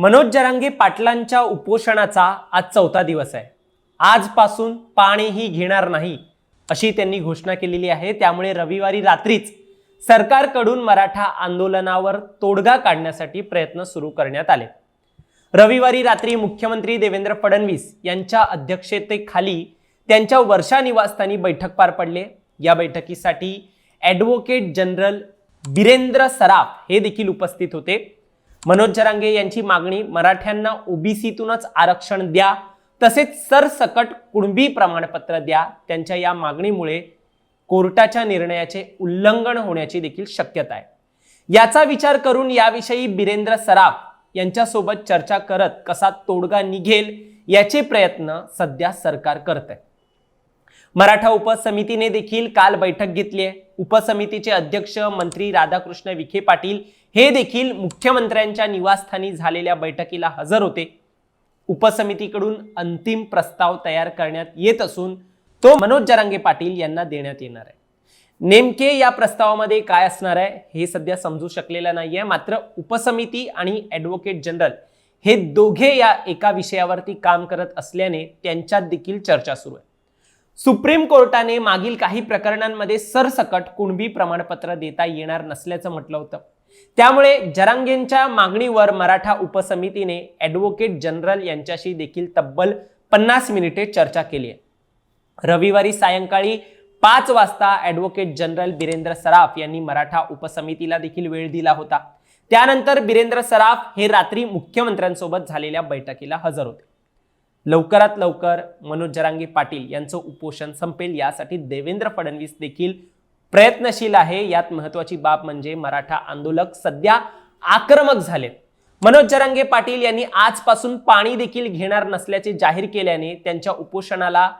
मनोज जरांगे पाटलांच्या उपोषणाचा आज चौथा दिवस आहे. आजपासून पाणीही घेणार नाही अशी त्यांनी घोषणा केलेली आहे. त्यामुळे रविवारी रात्रीच सरकारकडून मराठा आंदोलनावर तोडगा काढण्यासाठी प्रयत्न सुरू करण्यात आले. रविवारी रात्री मुख्यमंत्री देवेंद्र फडणवीस यांच्या अध्यक्षतेखाली त्यांच्या वर्षा निवासस्थानी बैठक पार पडले. या बैठकीसाठी ॲडव्होकेट जनरल बिरेंद्र सराफ हे देखील उपस्थित होते. मनोज जरांगे यांची मागणी मराठ्यांना ओबीसीतूनच आरक्षण द्या तसेच सरसकट कुणबी प्रमाणपत्र द्या त्यांच्या या मागणीमुळे कोर्टाच्या निर्णयाचे उल्लंघन होण्याची देखील शक्यता आहे. याचा विचार करून याविषयी बिरेंद्र सराफ यांच्यासोबत चर्चा करत कसा तोडगा निघेल याचे प्रयत्न सध्या सरकार करत आहे मराठा उपसमितीने देखील काल बैठक घेतली आहे. उपसमितीचे अध्यक्ष मंत्री राधाकृष्ण विखे पाटील हे देखील मुख्यमंत्र्यांच्या निवासस्थानी झालेल्या बैठकीला हजर होते. उपसमितीकडून अंतिम प्रस्ताव तयार करण्यात येत असून तो मनोज जरांगे पाटील यांना देण्यात येणार आहे. नेमके या प्रस्तावामध्ये काय असणार आहे हे सध्या समजू शकलेलं नाही आहे मात्र उपसमिती आणि ॲडव्होकेट जनरल हे दोघे या एका विषयावरती काम करत असल्याने त्यांच्यात देखील चर्चा सुरू आहे. सुप्रीम कोर्टाने मागील काही प्रकरणांमध्ये सरसकट कुणबी प्रमाणपत्र देता येणार नसल्याचं म्हटलं होतं. त्यामुळे जरांगेंच्या मागणीवर मराठा उपसमितीने ॲडव्होकेट जनरल यांच्याशी देखील तब्बल पन्नास मिनिटे चर्चा केली आहे. रविवारी सायंकाळी पाच वाजता ॲडव्होकेट जनरल बिरेंद्र सराफ यांनी मराठा उपसमितीला देखील वेळ दिला होता. त्यानंतर बिरेंद्र सराफ हे रात्री मुख्यमंत्र्यांसोबत झालेल्या बैठकीला हजर होते. लवकरात लवकर मनोज जरांगे पाटील यांचं उपोषण संपेल. यासाठी देवेंद्र फडणवीस देखील प्रयत्नशील आहे. यात महत्वाची बाब म्हणजे मराठा आंदोलक सध्या आक्रमक झालेत. मनोज जरांगे पाटील यांनी आजपासून पाणी देखील घेणार नसल्याचे जाहीर केल्याने त्यांच्या उपोषणाला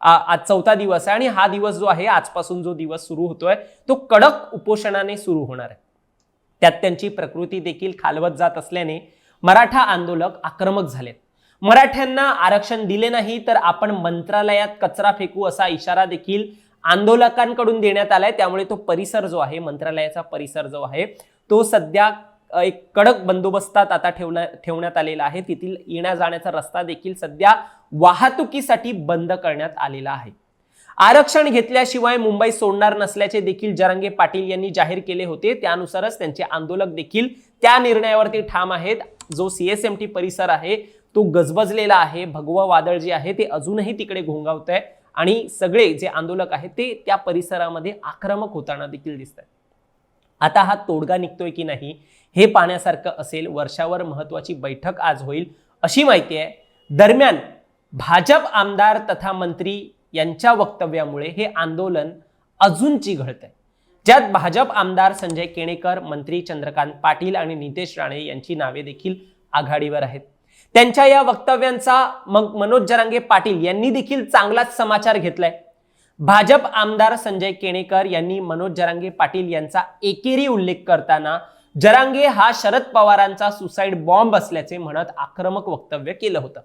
आज चौथा दिवस आहे आणि हा दिवस जो आहे आजपासून जो दिवस सुरू होतोय तो कडक उपोषणाने सुरू होणार आहे. त्यात त्यांची प्रकृती देखील खालवत जात असल्याने मराठा आंदोलक आक्रमक झालेत. मराठ्यांना आरक्षण दिले नाही तर आपण मंत्रालयात कचरा फेकू असा इशारा देखील आंदोलकांकडून देण्यात आलाय. त्यामुळे तो परिसर जो आहे मंत्रालयाचा परिसर जो आहे तो सध्या एक कडक बंदोबस्तात आता ठेवण्या ठेवण्यात आलेला आहे. तेथील येण्या जाण्याचा रस्ता देखील सध्या वाहतुकीसाठी बंद करण्यात आलेला आहे. आरक्षण घेतल्याशिवाय मुंबई सोडणार नसल्याचे देखील जरांगे पाटील यांनी जाहीर केले होते. त्यानुसारच त्यांचे आंदोलक देखील त्या निर्णयावरती ठाम आहेत. जो सीएसएमटी परिसर आहे तो गजबजलेला आहे भगवं वादळ जे आहे ते अजूनही तिकडे घोंगावत आहे आणि सगळे जे आंदोलक आहेत ते त्या परिसरामध्ये आक्रमक होताना देखील दिसत आहेत आता हा तोडगा निघतोय की नाही हे पाहण्यासारखं असेल वर्षावर महत्वाची बैठक आज होईल अशी माहिती आहे. दरम्यान भाजप आमदार तथा मंत्री यांच्या वक्तव्यामुळे हे आंदोलन अजून चिघळत आहे ज्यात भाजप आमदार संजय केणेकर मंत्री चंद्रकांत पाटील आणि नितेश राणे यांची नावे देखील आघाडीवर आहेत. त्यांच्या या वक्तव्यांचा मग मनोज जरांगे पाटील यांनी देखील चांगलाच समाचार घेतलाय. भाजप आमदार संजय केणेकर यांनी मनोज जरांगे पाटील यांचा एकेरी उल्लेख करताना जरांगे हा शरद पवारांचा सुसाईड बॉम्ब असल्याचे म्हणत आक्रमक वक्तव्य केलं होतं.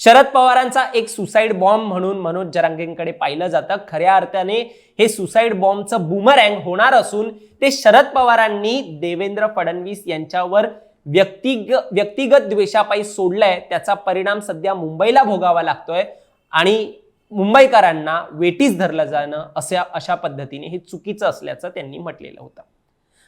शरद पवारांचा एक सुसाईड बॉम्ब म्हणून मनोज जरांगेंकडे पाहिलं जातं. खऱ्या अर्थाने हे सुसाईड बॉम्बचं बुमरँग होणार असून ते शरद पवारांनी देवेंद्र फडणवीस यांच्यावर व्यक्तिग व्यक्तिगत द्वेषापायी सोडलाय त्याचा परिणाम सध्या मुंबईला भोगावा लागतोय आणि मुंबईकरांना वेटीस धरलं जाणं अशा अशा पद्धतीने हे चुकीचं असल्याचं त्यांनी म्हटलेलं होतं.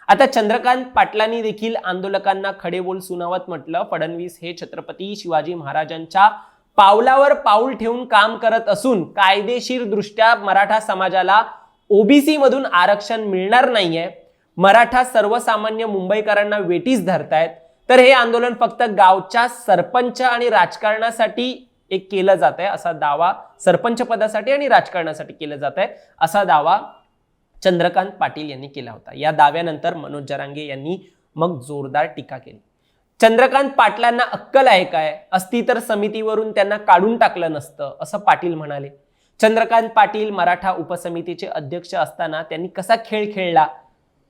आता चंद्रकांत पाटलांनी देखील आंदोलकांना खडे बोल सुनावत म्हटलं. फडणवीस हे छत्रपती शिवाजी महाराजांच्या पावलावर पाऊल ठेवून काम करत असून कायदेशीर दृष्ट्या मराठा समाजाला ओबीसी मधून आरक्षण मिळणार नाहीये. मराठा सर्वसामान्य मुंबईकरांना वेटीस धरतायत. तर हे आंदोलन फक्त गावच्या सरपंच आणि राजकारणासाठी एक केलं जात आहे असा दावा सरपंच पदासाठी आणि राजकारणासाठी केलं जात आहे असा दावा चंद्रकांत पाटील यांनी केला होता. या दाव्यानंतर मनोज जरांगे यांनी मग जोरदार टीका केली. चंद्रकांत पाटलांना अक्कल आहे काय? असती तर समितीवरून त्यांना काढून टाकलं नसतं असं पाटील म्हणाले. चंद्रकांत पाटील मराठा उपसमितीचे अध्यक्ष असताना त्यांनी कसा खेळ खेळला?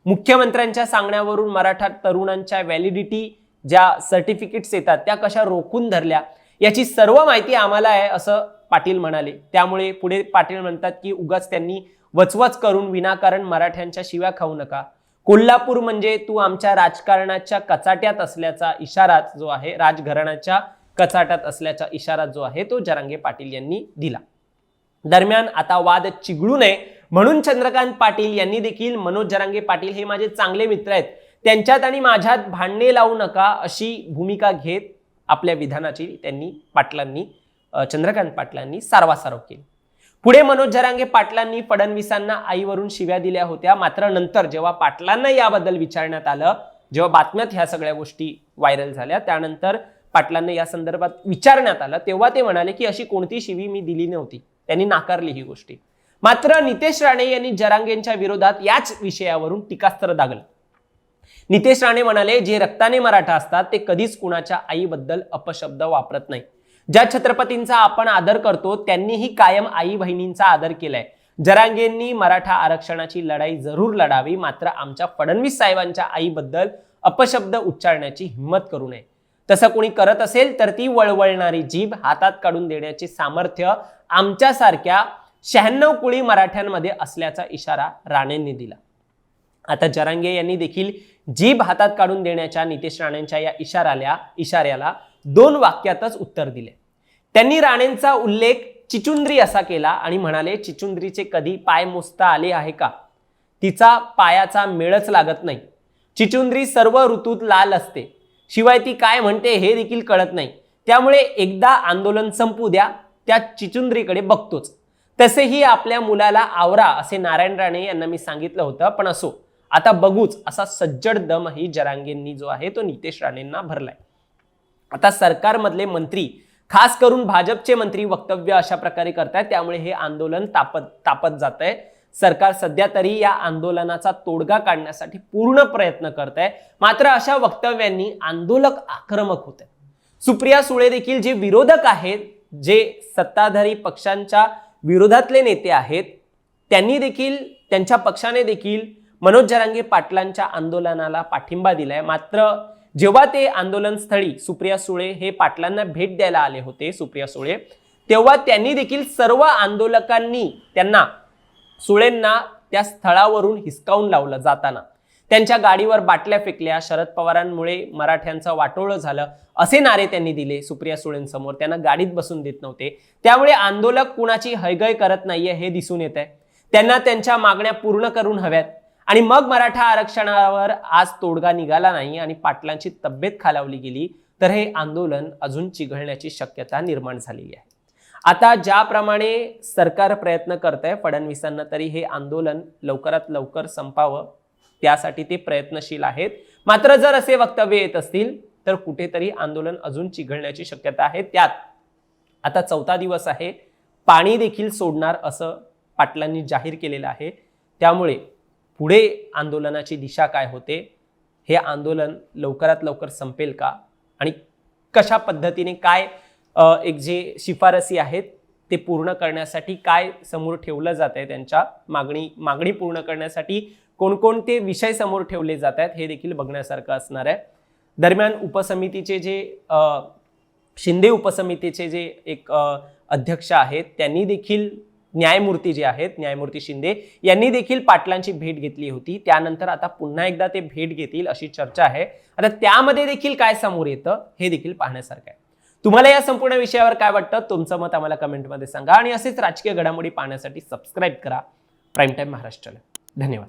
मुख्यमंत्र्यांच्या सांगण्यावरून मराठा तरुणांच्या व्हॅलिडिटी ज्या सर्टिफिकेट्स येतात त्या कशा रोखून धरल्या याची सर्व माहिती आम्हाला आहे असं पाटील म्हणाले. त्यामुळे पुढे पाटील म्हणतात की उगाच त्यांनी वचवच करून विनाकारण मराठ्यांच्या शिव्या खाऊ नका. कोल्हापूर म्हणजे तू आमच्या राजकारणाच्या कचाट्यात असल्याचा इशारा जो आहे राजघराण्याच्या कचाट्यात असल्याचा इशारा जो आहे तो जरांगे पाटील यांनी दिला. दरम्यान आता वाद चिघळू नये म्हणून चंद्रकांत पाटील यांनी देखील मनोज जरांगे पाटील हे माझे चांगले मित्र आहेत त्यांच्यात आणि माझ्यात भांडणे लावू नका अशी भूमिका घेत आपल्या विधानाची त्यांनी पाटलांनी चंद्रकांत पाटलांनी सारवासारव केली. पुढे मनोज जरांगे पाटलांनी फडणवीसांना आईवरून शिव्या दिल्या होत्या. मात्र नंतर जेव्हा पाटलांना याबद्दल विचारण्यात आलं जेव्हा बातम्यात ह्या सगळ्या गोष्टी व्हायरल झाल्या त्यानंतर पाटलांना या संदर्भात विचारण्यात आलं तेव्हा ते म्हणाले की अशी कोणती शिवी मी दिली नव्हती. त्यांनी नाकारली ही गोष्टी. मात्र नितेश राणे यांनी जरांगेंच्या विरोधात याच विषयावरून टीकास्त्र दागलं नितेश राणे म्हणाले जे रक्ताने मराठा असतात ते कधीच कुणाच्या आईबद्दल अपशब्द वापरत नाही. ज्या छत्रपतींचा आपण आदर करतो त्यांनीही कायम आई बहिणींचा आदर केलाय. जरांगेंनी मराठा आरक्षणाची लढाई जरूर लढावी मात्र आमच्या फडणवीस साहेबांच्या आईबद्दल अपशब्द उच्चारण्याची हिंमत करू नये. तसं कोणी करत असेल तर ती वळवळणारी जीभ हातात काढून देण्याचे सामर्थ्य आमच्यासारख्या शहाण्णव कुळी मराठ्यांमध्ये असल्याचा इशारा राणेंनी दिला. आता जरांगे यांनी देखील जीभ हातात काढून देण्याच्या नितेश राणेंच्या या इशाराल्या इशाऱ्याला दोन वाक्यातच उत्तर दिले. त्यांनी राणेंचा उल्लेख चिचुंद्री असा केला आणि म्हणाले चिचुंद्रीचे कधी पाय मोजता आले आहे का? तिचा पायाचा मेळच लागत नाही. चिचुंद्री सर्व ऋतूत लाल असते. शिवाय ती काय म्हणते हे देखील कळत नाही. त्यामुळे एकदा आंदोलन संपू द्या त्या चिचुंद्रीकडे बघतोच. तसेही आपल्या मुलाला आवरा असे नारायण राणे यांना मी सांगितलं होतं पण असो. आता बघूच असा सज्जड दमही जरांगेंनी जो आहे तो नितेश राणेंना भरलाय. आता सरकारमधले मंत्री खास करून भाजपचे मंत्री वक्तव्य अशा प्रकारे करतायत त्यामुळे हे आंदोलन तापत तापत जात आहे सरकार सध्या तरी या आंदोलनाचा तोडगा काढण्यासाठी पूर्ण प्रयत्न करत आहे मात्र अशा वक्तव्यांनी आंदोलक आक्रमक होत आहेत सुप्रिया सुळे देखील जे विरोधक आहेत जे सत्ताधारी पक्षांच्या विरोधातले नेते आहेत त्यांनी देखील त्यांच्या पक्षाने देखील मनोज जरांगे पाटलांच्या आंदोलनाला पाठिंबा दिलाय. मात्र जेव्हा ते आंदोलनस्थळी सुप्रिया सुळे हे पाटलांना भेट द्यायला आले होते सुप्रिया सुळे तेव्हा त्यांनी देखील सर्व आंदोलकांनी त्यांना सुळेंना त्या स्थळावरून हिसकावून लावलं जाताना. त्यांच्या गाडीवर बाटल्या फेकल्या शरद पवारांमुळे मराठ्यांचं वाटोळं झालं. असे नारे त्यांनी दिले सुप्रिया सुळेंसमोर. त्यांना गाडीत बसून देत नव्हते. त्यामुळे आंदोलक कुणाची हयगय करत नाहीये हे दिसून येत आहे त्यांना त्यांच्या मागण्या पूर्ण करून हव्यात. आणि मग मराठा आरक्षणावर आज तोडगा निघाला नाही आणि पाटलांची तब्येत खालावली गेली तर हे आंदोलन अजून चिघळण्याची शक्यता निर्माण झालेली आहे. आता ज्याप्रमाणे सरकार प्रयत्न करत आहे फडणवीसांना तरी हे आंदोलन लवकरात लवकर संपावं त्यासाठी ते प्रयत्नशील आहेत. मात्र जर असे वक्तव्य येत असतील तर कुठेतरी आंदोलन अजून चिघळण्याची शक्यता आहे. त्यात आता चौथा दिवस आहे. पाणी देखील सोडणार असं पाटलांनी जाहीर केलेलं आहे. त्यामुळे पुढे आंदोलनाची दिशा काय होते? हे आंदोलन लवकरात लवकर संपेल का? आणि कशा पद्धतीने काय एक जे शिफारसी आहेत ते पूर्ण करण्यासाठी काय समोर ठेवलं जात आहे त्यांच्या मागणी मागणी पूर्ण करण्यासाठी कोणकोणते विषय समोर ठेवले जात आहेत हे देखील बघण्यासारखं असणार आहे. दरम्यान उपसमितीचे जे शिंदे उपसमितीचे जे एक अध्यक्ष आहेत त्यांनी देखील न्यायमूर्ती जे आहेत न्यायमूर्ती शिंदे यांनी देखील पाटलांची भेट घेतली होती. त्यानंतर आता पुन्हा एकदा ते भेट घेतील अशी चर्चा आहे. आता त्यामध्ये देखील काय समोर येतं हे देखील पाहण्यासारखं आहे. तुम्हाला या संपूर्ण विषयावर काय वाटतं? तुमचं मत आम्हाला कमेंटमध्ये सांगा आणि असेच राजकीय घडामोडी पाहण्यासाठी सबस्क्राईब करा. प्राईम टाईम महाराष्ट्राला धन्यवाद.